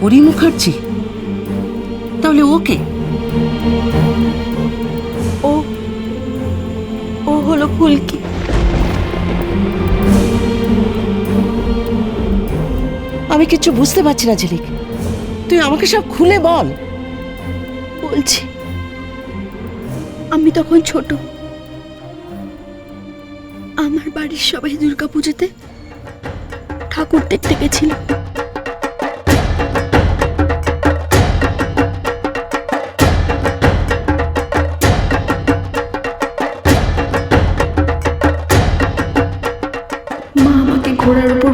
পরি মুখার্জি। তাহলে ওকে ও ও হলো ফুলকি। আমি কিছু বুঝতে পারছি না ঝিলিক। তুই আমাকে সব খুলে বল। বলছি আমি তখন ছোট। আমার বাড়ির সবাই দুর্গাপুজোতে ঠাকুর দেখতে গেছিল।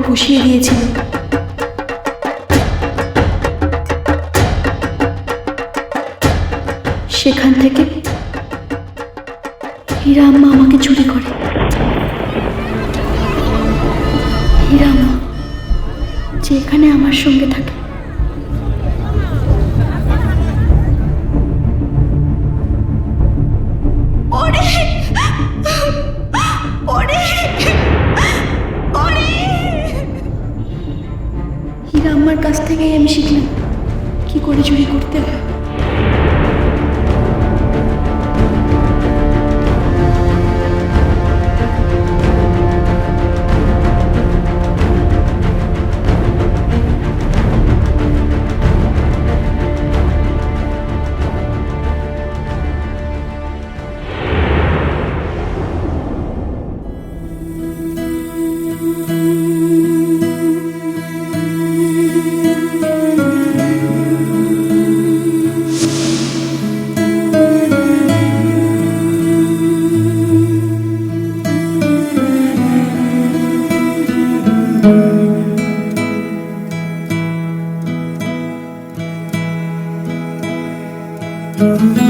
বসিয়ে দিয়েছিল। সেখান থেকে হীরা আম্মা আমাকে চুরি করে। হীরা আম্মা, যে এখানে আমার সঙ্গে থাকে আম্মার কাছ থেকেই আমি শিখলাম কি করে চুরি করতে হয়। কি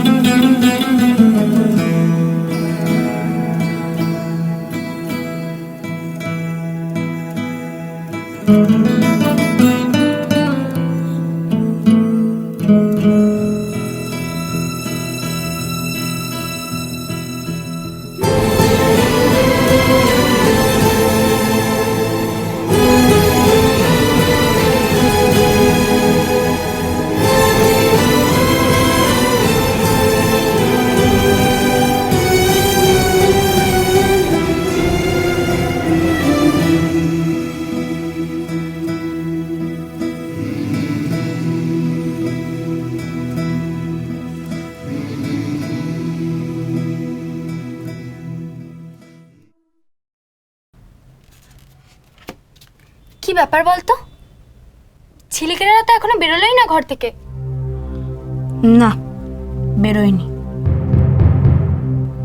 ব্যাপার বলতো? ছিলিকেরা তো এখনও বেরোলোই না ঘর থেকে। না বেরোয়নি।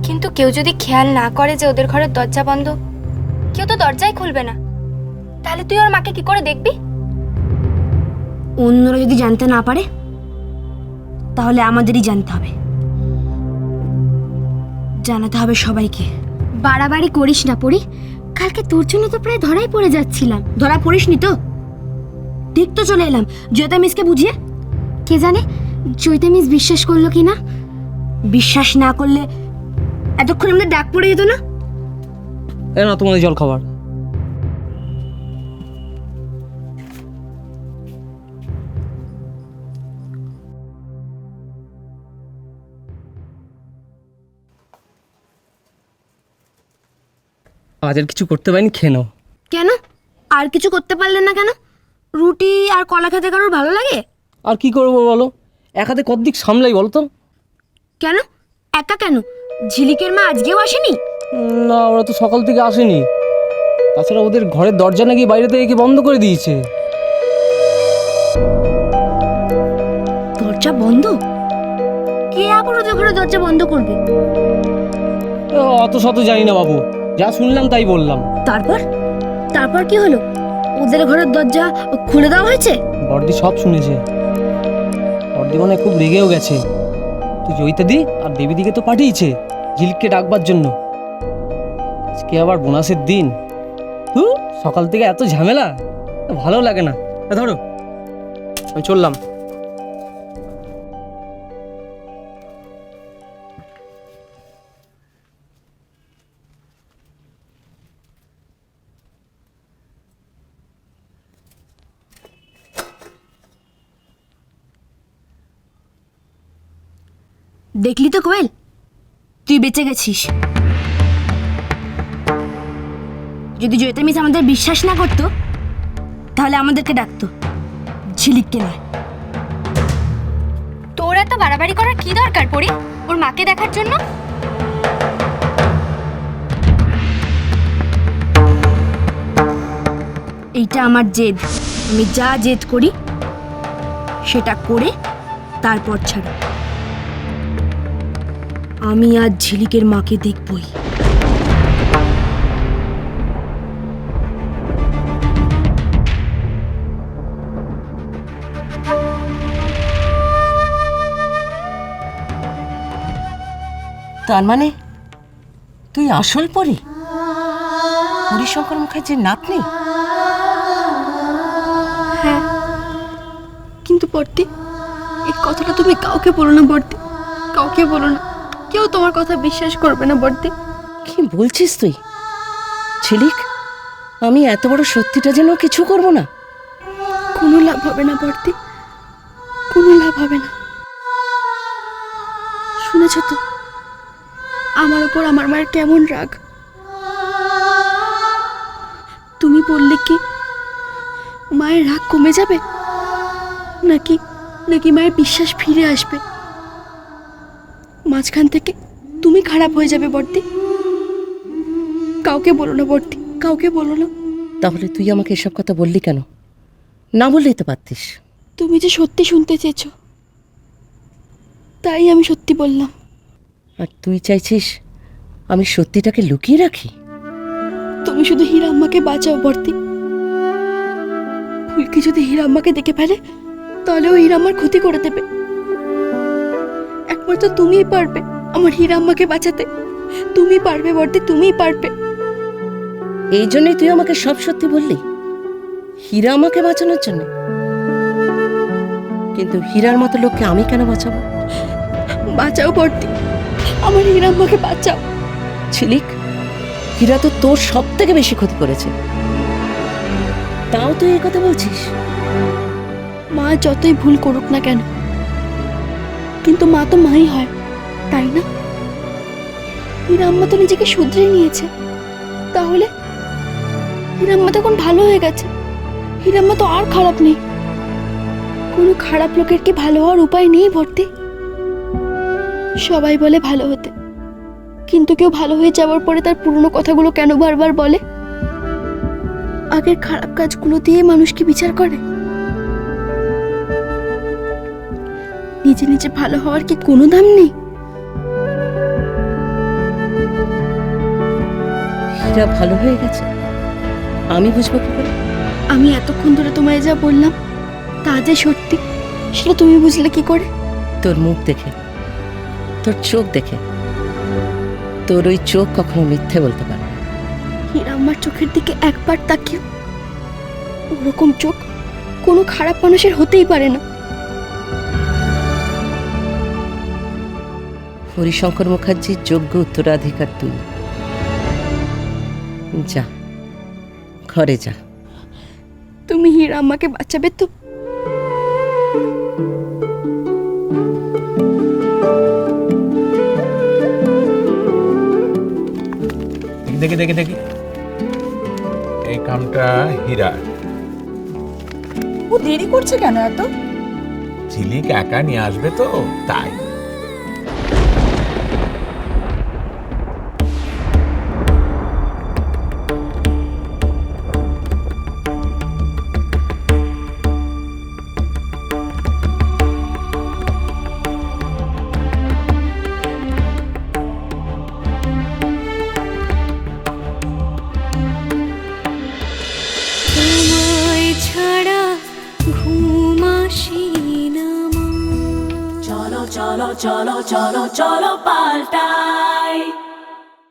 কিন্তু কেউ যদি খেয়াল না করে যে ওদের ঘরের দরজা বন্ধ কেউ তো দরজাই খুলবে না। তাহলে তুই ওর মাকে কি করে দেখবি? অন্যরা যদি জানতে না পারে তাহলে আমাদেরই জানতে হবে। জানাতে হবে সবাইকে। বাড়াবাড়ি করিস না পড়ি কালকে তোর জন্য তো প্রায় ধরাই পড়ে যাচ্ছিলাম। ধরা পড়িসনি তো? ঠিক তো চলে এলাম। জয়তা মিসকে বুঝিয়ে? কে জানে জয়তা মিস বিশ্বাস করল কি না? বিশ্বাস না করলে এতক্ষণ আমাদের ডাক পড়ে যেত না? এ না তোমাদের জল খাবার আজ আর কিছু করতে পারিনি খেয়ে নাও। কেন? আর কিছু করতে পারলেন না কেন? রুটি আর কলা খেতে কারোর ভালো লাগে? আর কি করব বলো? এক হাতে কতদিক সামলাই বলো তো? কেন? একা কেন? ঝিলিকের মা আজকেও আসেনি? না ওরা তো সকাল থেকে আসেনি। তাছাড়া ওদের ঘরের দরজা নাকি বাইরে থেকে বন্ধ করে দিয়েছে। দরজা বন্ধ? কে আবার ওদের ঘরে দরজা বন্ধ করবে? অত শত জানি না বাবু। যা শুনলাম তাই বললাম। তারপর? তারপর কি হলো? ওদের ঘরের দরজা খুলে দেওয়া হয়েছে? বর্দি সব শুনেছে। বর্দি মনে খুব রেগেও গেছে। তুই জয়িতাদি আর দেবীদিকে তো পাঠিয়েছে ঝিলিককে ডাকবার জন্য। আজকে আবার বোনাসের দিন। তু সকাল থেকে এত ঝামেলা। ভালো লাগে না। ধরো আমি চললাম। দেখলি তো কোয়েল? তুই বেঁচে গেছিস। যদি জয়িতা মিস আমাদের বিশ্বাস না করতো তাহলে আমাদেরকে ডাকতো। ঝিলিককে নয়। তোর এত বাড়াবাড়ি করার কি দরকার পড়ি? ওর মাকে দেখার জন্য? এইটা আমার জেদ। আমি যা জেদ করি সেটা করে তারপর ছাড়ি। আমি আজ ঝিলিকের মাকে দেখবই। তার মানে তুই আসল পরি? হরিশঙ্কর মুখার্জির নাতনি? কিন্তু বর্দি এই কথাটা তুমি কাউকে বলো না বর্দি কাউকে বলো না। কেউ তোমার কথা বিশ্বাস করবে না বর্দি। কি বলছিস তুই? ছিলিক আমি এত বড় সত্যিটা যেন কিছু করব না। কোনো লাভ হবে না বর্দি। কোনো লাভ হবে না। শুনেছ তো? আমার ওপর আমার মায়ের কেমন রাগ? তুমি বললে কি মায়ের রাগ কমে যাবে? নাকি নাকি মায়ের বিশ্বাস ফিরে আসবে? মাঝখান থেকে তুমি খারাপ হয়ে যাবে বর্দি। কাউকে বলো না বর্দি কাউকে বলো না। তাহলে তুই আমাকে এসব কথা বললি কেন? না বললেই তো পারতিস। তুমি যে সত্যি শুনতে চেয়েছো তাই আমি সত্যি বললাম। আর তুই চাইছিস আমি সত্যিটাকে লুকিয়ে রাখি? তুমি শুধু হীরাম্মাকে বাঁচাও বর্তি ফুলকি যদি হীরাম্মাকে দেখে ফেলে তাহলে ও হীরাম্মার ক্ষতি করে দেবে। একমাত্র তুমিই পারবে আমার হীরাম্মাকে বাঁচাতে। তুমি পারবে বর্তি তুমিই পারবে। এই জন্যই তুই আমাকে সব সত্যি বললি হীরা আমাকে বাঁচানোর জন্য। কিন্তু হীরার মতো লোককে আমি কেন বাঁচাবো? বাঁচাও বর্তি আমার হীরাম্মাকে বাঁচাও। ছিলিক হীরা তো তোর সব থেকে বেশি ক্ষতি করেছে। তাও তুই এই কথা বলছিস? মা যতই ভুল করুক না কেন কিন্তু মা তো মাই হয়, তাই না? হীরাম্মা তো নিজেকে শুধরে নিয়েছে। তাহলে? হীরাম্মা তখন ভালো হয়ে গেছে। হীরাম্মা তো আর খারাপ নেই। কোনো খারাপ লোকের কি ভালো হওয়ার উপায় নেই ভর্তি সবাই বলে ভালো হতে। কিন্তু কেউ ভালো হয়ে যাওয়ার পরে তার পুরনো কথাগুলো কেন বারবার বলে? আগের খারাপ কাজগুলো দিয়ে মানুষ কি বিচার করে? নিজে নিজে ভালো হওয়ার কি কোনো দাম নেই? হীরা ভালো হয়ে গেছে। আমি বুঝব কি করে? আমি এতক্ষণ ধরে তোমায় যা বললাম তা যে সত্যি সেটা তুমি বুঝলে কি করে? তোর মুখ দেখে তোর চোখ দেখে তোর ওই চোখ কখনো মিথ্যে বলতে পারে হীরা আমার চোখের দিকে একবার তাকিও ওরকম চোখ কোনো খারাপ মানুষের হতেই পারে না। হরিশঙ্কর মুখার্জির যোগ্য উত্তরাধিকার তুই যা ঘরে যা। তুমি হীরা আমাকে বাঁচাবে তো? দেখি দেখি দেখি। এই কামটা হীরা। ও দেরি করছে কেন এত? ঝিলিক একা নিয়ে আসবে তো তাই। চলো চলো চলো পাল্টাই।